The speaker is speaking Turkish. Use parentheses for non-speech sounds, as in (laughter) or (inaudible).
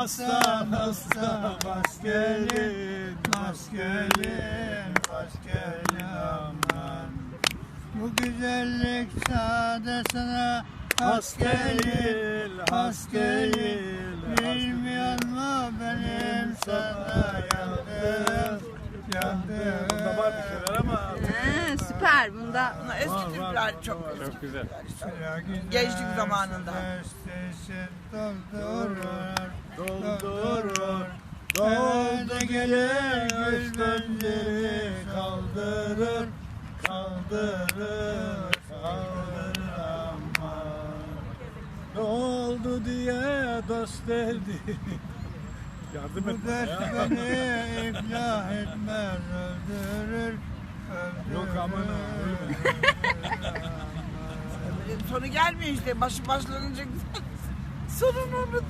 hasta hasta Bas gelin bas gelin bas gelin aman. Bu güzellik sadesine has gelir Bilmiyor mu benim sana yandım yandım Bunda var bir şeyler ama. He, süper. Bunda. Eski türküler çok çok güzel. Gençlik zamanında. Doldurur, doldurur, doldu gelir gül benzeri kaldırır, kaldırır, kaldırır ama. Ne oldu diye dost dedi. (laughs) Yardım Bu et. dert beni iflah etmez, öldürür, öldürür. Yok aman (laughs) Sonu gelmiyor işte. Başı başlanınca sonunu unut.